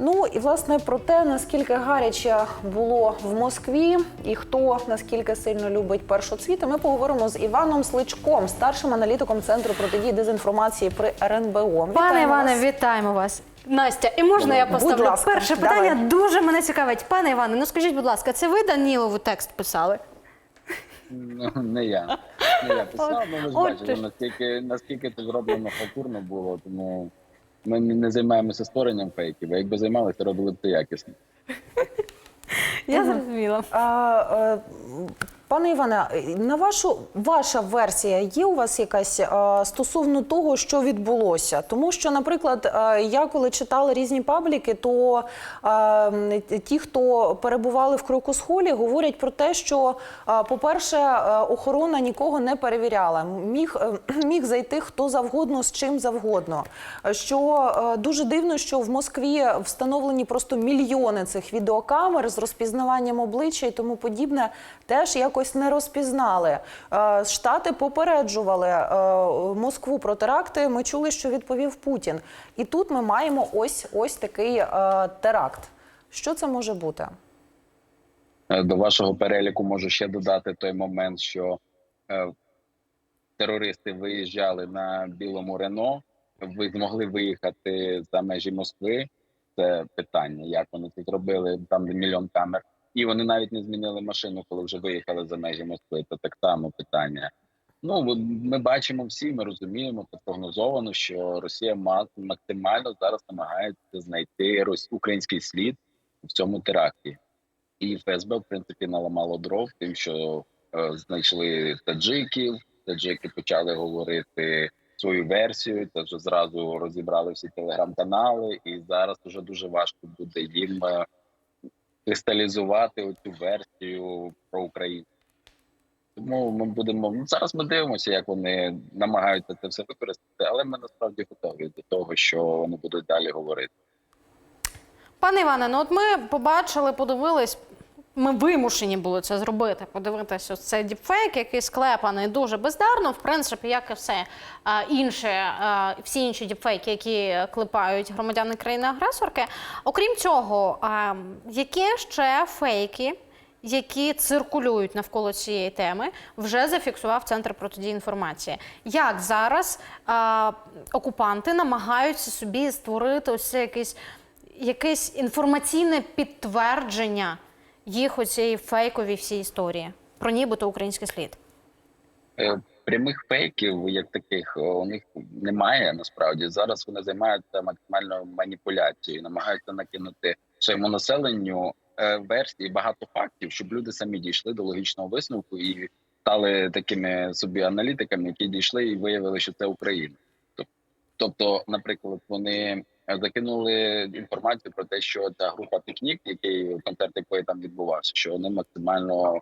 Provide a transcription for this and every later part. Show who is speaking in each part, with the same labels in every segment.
Speaker 1: Ну і власне про те, наскільки гаряче було в Москві, і хто наскільки сильно любить першоцвіти, ми поговоримо з Іваном Сличком, старшим аналітиком центру протидії дезінформації при РНБО.
Speaker 2: Пане Іване,
Speaker 1: вас.
Speaker 2: вітаємо вас. Настя, і можна я
Speaker 1: Будь
Speaker 2: поставлю
Speaker 1: ласка,
Speaker 2: перше
Speaker 1: давай.
Speaker 2: питання? Дуже мене цікавить. Пане Іване, ну скажіть, будь ласка, це ви Данілову текст писали?
Speaker 3: Ну, не я. Не я писав, ну ви ж бачили, наскільки, наскільки це зроблено халтурно було, тому ми не займаємося створенням фейків, а якби займалися, робили б це якісно.
Speaker 2: Я зрозуміла.
Speaker 1: А, е, Пане Іване, на вашу ваша версія є у вас якась е, стосовно того, що відбулося? Тому що, наприклад, е, я коли читала різні пабліки, то е, ті, хто перебували в Крокусхолі, говорять про те, що, е, по-перше, охорона нікого не перевіряла. Міг, міг зайти хто завгодно з чим завгодно. Що е, дуже дивно, що в Москві встановлені просто мільйони цих відеокамер з розпізнаванням обличчя і тому подібне, теж якось не розпізнали. Е, Штати попереджували е, Москву про теракти. Ми чули, що відповів Путін. І тут ми маємо ось ось такий е, теракт. Що це може бути?
Speaker 3: До вашого переліку можу ще додати той момент, що терористи виїжджали на білому Рено, ви змогли виїхати за межі Москви. Це питання, як вони це зробили, там де мільйон камер. І вони навіть не змінили машину, коли вже виїхали за межі Москви. Це так само питання. Ну ми бачимо всі, ми розуміємо це прогнозовано, що Росія ма- максимально зараз намагається знайти український слід в цьому теракті. І ФСБ, в принципі, наламало дров тим, що е, знайшли таджиків. Таджики почали говорити свою версію. Це вже зразу розібрали всі телеграм-канали, і зараз вже дуже важко буде їм е, кристалізувати оцю версію про Україну. Тому ми будемо ну, зараз. Ми дивимося, як вони намагаються це все використати, але ми насправді готові до того, що вони будуть далі говорити.
Speaker 2: Пане Іване, ну от ми побачили, подивились. Ми вимушені були це зробити. Подивитися, ось цей діпфейк, який склепаний дуже бездарно. В принципі, як і все а, інше, а, всі інші діпфейки, які клепають громадяни країни-агресорки. Окрім цього, а, які ще фейки, які циркулюють навколо цієї теми, вже зафіксував центр протидії інформації. Як зараз а, окупанти намагаються собі створити ось це якийсь якесь інформаційне підтвердження їх оцієї фейковій всій історії про нібито український слід.
Speaker 3: Е, Прямих фейків, як таких, е, у них немає насправді. Зараз вони займаються максимальною маніпуляцією, намагаються накинути своєму населенню е, версії багато фактів, щоб люди самі дійшли до логічного висновку і стали такими собі аналітиками, які дійшли і виявили, що це Україна. Тобто, наприклад, вони закинули інформацію про те, що ця група пікнік, який концерт якої там відбувався, що вони максимально е,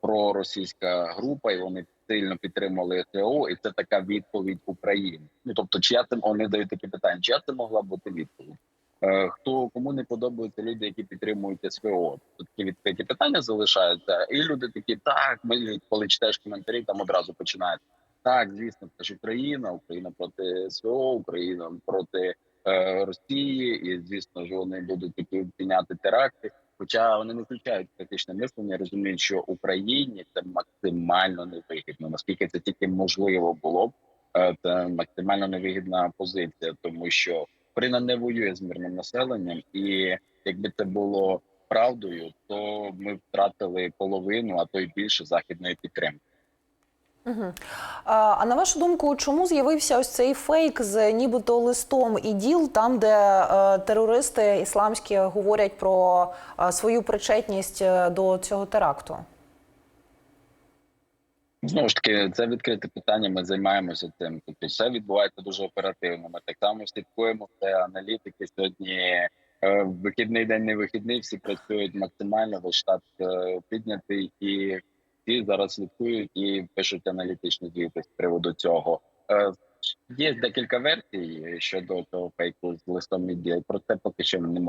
Speaker 3: проросійська група, і вони сильно підтримували СВО, і це така відповідь України. Ну тобто, чия це вони дають такі питання, чия це могла бути відповідь? Е, Хто кому не подобаються люди, які підтримують СВО? Тут такі відкриті питання залишаються, і люди такі, так ми коли читаєш коментарі, там одразу починають. Так, звісно, це ж Україна, Україна проти СВО, Україна проти е, Росії, і звісно ж вони будуть такі вчиняти теракти. Хоча вони не включають критичне мислення, розуміють, що Україні це максимально невигідно. Наскільки це тільки можливо було б, е, це максимально невигідна позиція, тому що Україна не воює з мирним населенням, і якби це було правдою, то ми втратили половину, а то й більше західної підтримки.
Speaker 1: Угу. А, на вашу думку, чому з'явився ось цей фейк з нібито листом і діл, там, де е, терористи ісламські говорять про е, свою причетність е, до цього теракту?
Speaker 3: Знову ж таки, це відкрите питання. Ми займаємося цим. Тобто, все відбувається дуже оперативно. Ми так само слідкуємо. Це аналітики сьогодні. Вихідний день, не вихідний. Всі працюють максимально. Весь штат піднятий, і всі зараз слідкують і пишуть аналітичні звіти з приводу цього. Е, Є декілька версій щодо цього фейку з листом відділ. Про це поки що не.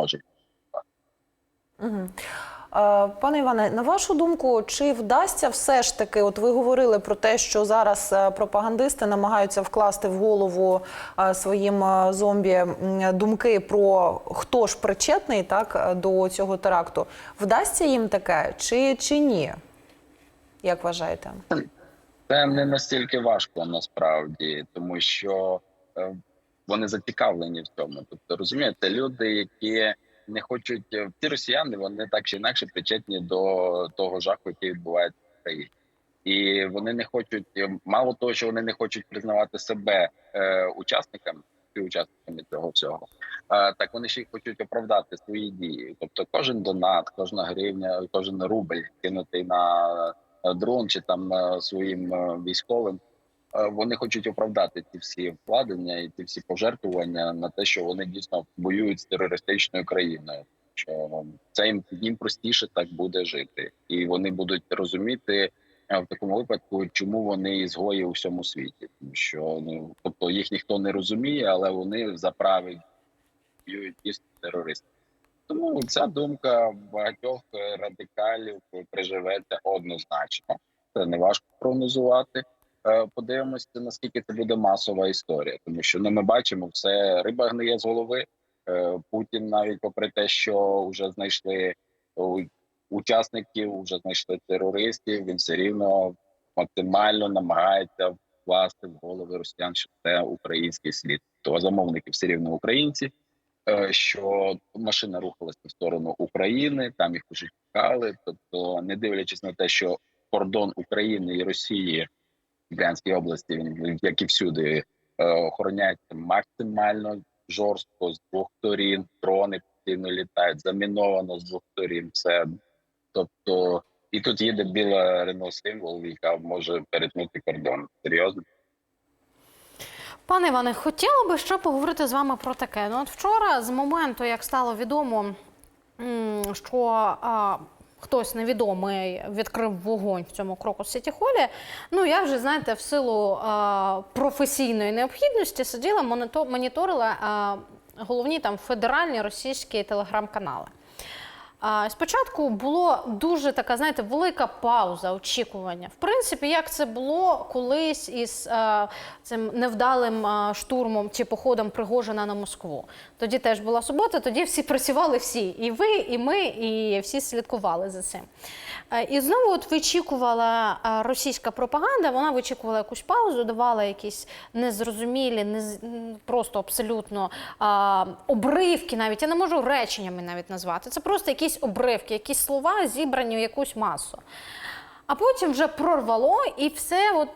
Speaker 1: Угу. Е, Пане Іване, на вашу думку, чи вдасться все ж таки? От ви говорили про те, що зараз е, пропагандисти намагаються вкласти в голову своїм зомбі думки про хто ж причетний так до цього теракту. Вдасться їм таке чи, чи ні? Як вважаєте?
Speaker 3: Це не настільки важко насправді, тому що е, вони зацікавлені в цьому. Тобто, розумієте, люди, які не хочуть е, ті росіяни, вони так чи інакше причетні до того жаху, який відбувається в країні. І вони не хочуть, е, мало того, що вони не хочуть признавати себе е, учасниками, співучасниками цього всього, е, так вони ще й хочуть оправдати свої дії. Тобто, кожен донат, кожна гривня, кожен рубль кинутий на дрон чи там е, своїм е, військовим. е, Вони хочуть оправдати ці всі вкладення і ці всі пожертвування на те, що вони дійсно воюють з терористичною країною. Що це їм, їм простіше так буде жити, і вони будуть розуміти е, в такому випадку, чому вони ізгої у всьому світі, тому що ну тобто їх ніхто не розуміє, але вони за прави воюють дійсно з терористами. Тому ця думка багатьох радикалів приживеться однозначно. Це не важко прогнозувати. Е, Подивимося, наскільки це буде масова історія, тому що ну, ми бачимо, все риба гниє з голови. Е, Путін, навіть попри те, що вже знайшли учасників, вже знайшли терористів, він все рівно максимально намагається вкласти в голови росіян, що це український слід. То замовники все рівно українці що машина рухалася в сторону України, там їх уже чекали. Тобто, не дивлячись на те, що кордон України і Росії в Брянській області, він як і всюди, е, охороняється максимально жорстко з двох сторін. Дрони постійно літають, заміновано з двох сторін. Все тобто, і тут їде біла Рено символ, яка може перетнути кордон. Серйозно.
Speaker 2: Пане Іване, хотіла би ще поговорити з вами про таке. Ну, от вчора, з моменту, як стало відомо, що а, хтось невідомий відкрив вогонь в цьому кроку Сіті Холі, ну я вже знаєте, в силу а, професійної необхідності сиділа, моніторила а, головні там федеральні російські телеграм-канали. Спочатку було дуже така, знаєте, велика пауза очікування. В принципі, як це було колись із е, цим невдалим е, штурмом чи походом Пригожина на Москву. Тоді теж була субота, тоді всі працювали всі. І ви, і ми, і всі слідкували за цим. Е, І знову от вичікувала е, російська пропаганда, вона вичікувала якусь паузу, давала якісь незрозумілі, нез... просто абсолютно а, обривки, навіть я не можу реченнями навіть назвати. Це просто якісь обривки, якісь слова зібрані в якусь масу. А потім вже прорвало, і все от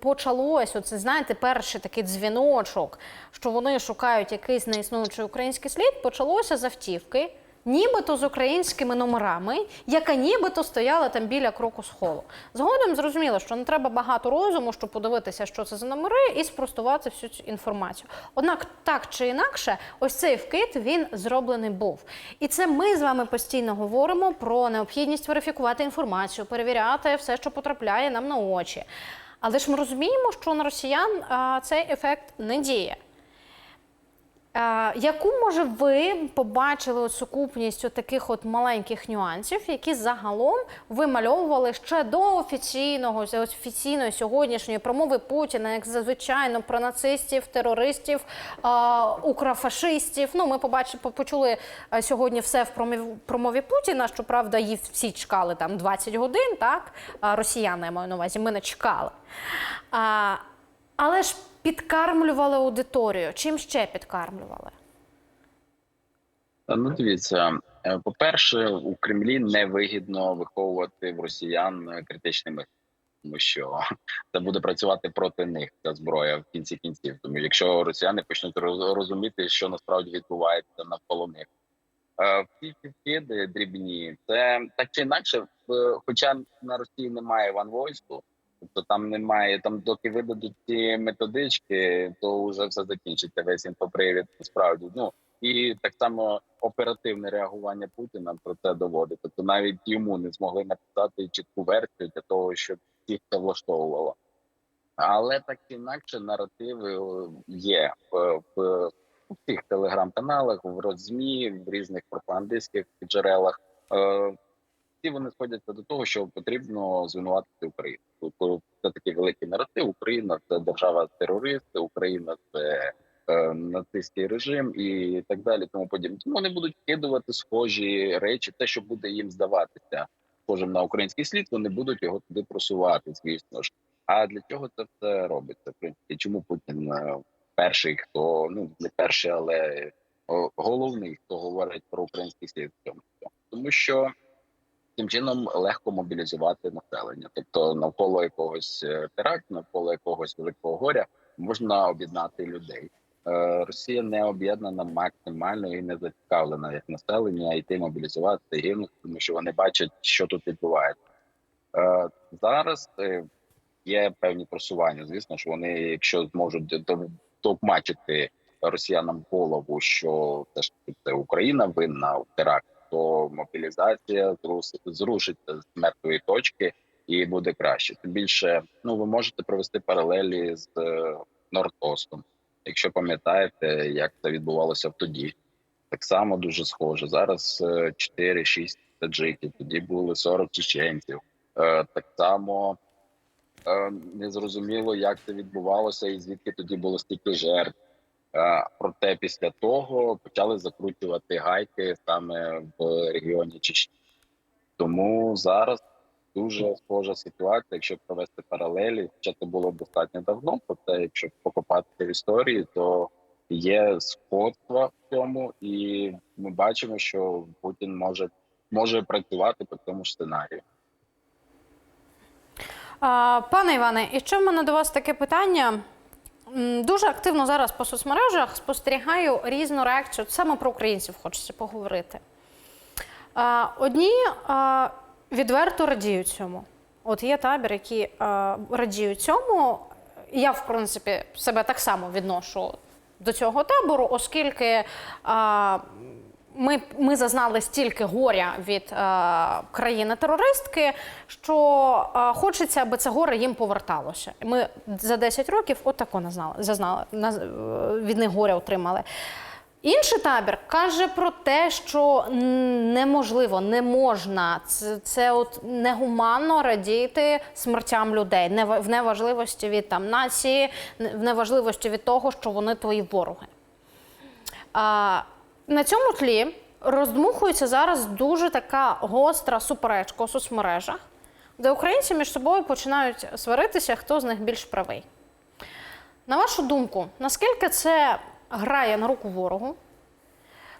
Speaker 2: почалось. Оце знаєте, перший такий дзвіночок, що вони шукають якийсь неіснуючий український слід. Почалося з автівки, нібито з українськими номерами, яка нібито стояла там біля кроку схолу. Згодом зрозуміло, що не треба багато розуму, щоб подивитися, що це за номери, і спростувати всю цю інформацію. Однак, так чи інакше, ось цей вкид він зроблений був. І це ми з вами постійно говоримо про необхідність верифікувати інформацію, перевіряти все, що потрапляє нам на очі. Але ж ми розуміємо, що на росіян а, цей ефект не діє. Яку може ви побачили сукупність таких от маленьких нюансів, які загалом вимальовували ще до офіційного офіційної сьогоднішньої промови Путіна, як зазвичайно про нацистів, терористів, укрофашистів? Ну, ми побачили, почули е, сьогодні все в промові, Путіна. Щоправда, її всі чекали там 20 годин. Так росіяни я маю на увазі. Ми не чекали. Але ж підкармлювали аудиторію. Чим ще підкармлювали?
Speaker 3: Ну, дивіться, е, по-перше, у Кремлі невигідно виховувати в росіян е, критичний мислення, тому що це буде працювати проти них ця зброя в кінці кінців. Тому якщо росіяни почнуть розуміти, що насправді відбувається навколо них. Е, Всі ці вкиди дрібні, це так чи інакше, хоча на Росії немає ванвойську, тобто там немає, там доки видадуть ці методички, то вже все закінчиться. Весь інфопривід насправді. Ну і так само оперативне реагування Путіна про це доводить. Тобто навіть йому не змогли написати чітку версію для того, щоб всіх це влаштовувало. Але так інакше наративи е, є в, в у всіх телеграм-каналах, в розмі, в різних пропагандистських джерелах. Е, всі вони сходяться до того, що потрібно звинуватити Україну. Тобто це такий великий наратив. Україна це держава терорист, Україна це е, нацистський режим і так далі. Тому подібне. Тому вони будуть вкидувати схожі речі, те, що буде їм здаватися схожим на український слід, вони будуть його туди просувати, звісно ж. А для чого це все робиться? В принципі, чому Путін е, перший, хто ну не перший, але головний, хто говорить про український слід в цьому тому що тим чином легко мобілізувати населення, тобто навколо якогось е, теракту, навколо якогось великого горя можна об'єднати людей. Е, Росія не об'єднана максимально і не зацікавлена як населення йти мобілізувати гинути, тому що вони бачать, що тут відбувається. Е, Зараз є певні просування. Звісно ж, вони, якщо зможуть до- росіянам голову, що це Україна винна в теракт, то мобілізація зрушиться з мертвої точки і буде краще. Тим більше, ну ви можете провести паралелі з е, Нордостом. Якщо пам'ятаєте, як це відбувалося тоді, так само дуже схоже. Зараз е, 4-6 таджиків, тоді були 40 чеченців. Е, Так само е, незрозуміло, як це відбувалося, і звідки тоді було стільки жертв. Е, Проте після того почали закручувати гайки саме в регіоні Чечні. Тому зараз дуже схожа ситуація, якщо провести паралелі, хоча це було достатньо давно. Проте, якщо покопати в історії, то є сходства в цьому, і ми бачимо, що Путін може може працювати по цьому сценарію.
Speaker 2: Пане Іване, і ще в мене до вас таке питання. Дуже активно зараз по соцмережах спостерігаю різну реакцію. Саме про українців хочеться поговорити. Одні відверто радіють цьому. От є табір, які радіють цьому. Я, в принципі, себе так само відношу до цього табору, оскільки ми, ми зазнали стільки горя від е, країни-терористки, що е, хочеться, аби це горе їм поверталося. Ми за 10 років отако назнали, зазнали, наз- е, від них горя отримали. Інший табір каже про те, що неможливо, не можна. Це, це от негуманно радіти смертям людей, не в неважливості від там нації, в неважливості від того, що вони твої вороги. А, на цьому тлі роздмухується зараз дуже така гостра суперечка у соцмережах, де українці між собою починають сваритися, хто з них більш правий. На вашу думку, наскільки це грає на руку ворогу?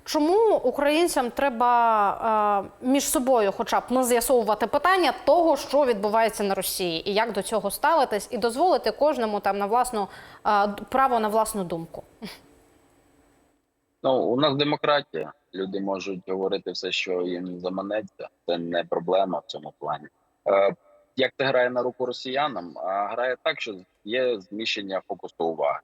Speaker 2: Чому українцям треба е, між собою, хоча б не з'ясовувати питання того, що відбувається на Росії, і як до цього ставитись, і дозволити кожному там на власну е, право на власну думку?
Speaker 3: Ну, у нас демократія. Люди можуть говорити все, що їм заманеться. Це не проблема в цьому плані. Е, як це грає на руку росіянам? А грає так, що є зміщення фокусу уваги.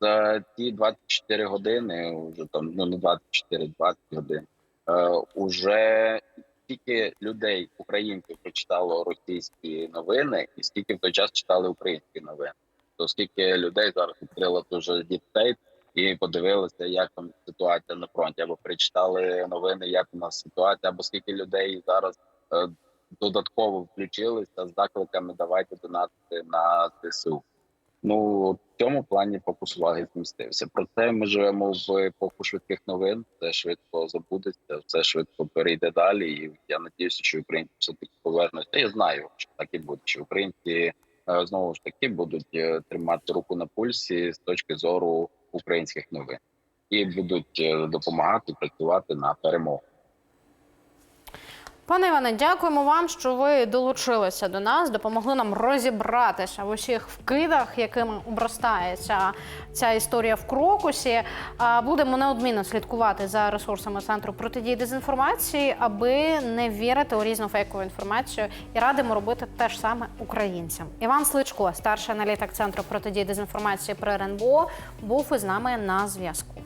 Speaker 3: За ті 24 години, вже там ну не 24, 20 годин. Е, уже стільки людей, українців, прочитало російські новини, і скільки в той час читали українські новини. То скільки людей зараз відкрило дуже дітей і подивилися, як там ситуація на фронті, або прочитали новини, як у нас ситуація, або скільки людей зараз е, додатково включилися з закликами давайте донатити на ЗСУ. Ну в цьому плані фокус уваги змістився. Проте ми живемо в епоху швидких новин. Це швидко забудеться, все швидко перейде далі. І я надіюся, що українці все таки повернуться. Я знаю, що так і буде. Що українці е, знову ж таки будуть е, тримати руку на пульсі з точки зору українських новин і будуть е, допомагати працювати на перемогу.
Speaker 2: Пане Іване, дякуємо вам, що ви долучилися до нас, допомогли нам розібратися в усіх вкидах, якими обростає ця, ця історія в крокусі. Будемо неодмінно слідкувати за ресурсами центру протидії дезінформації, аби не вірити у різну фейкову інформацію і радимо робити те ж саме українцям. Іван Сличко, старший аналітик центру протидії дезінформації при РНБО, був із нами на зв'язку.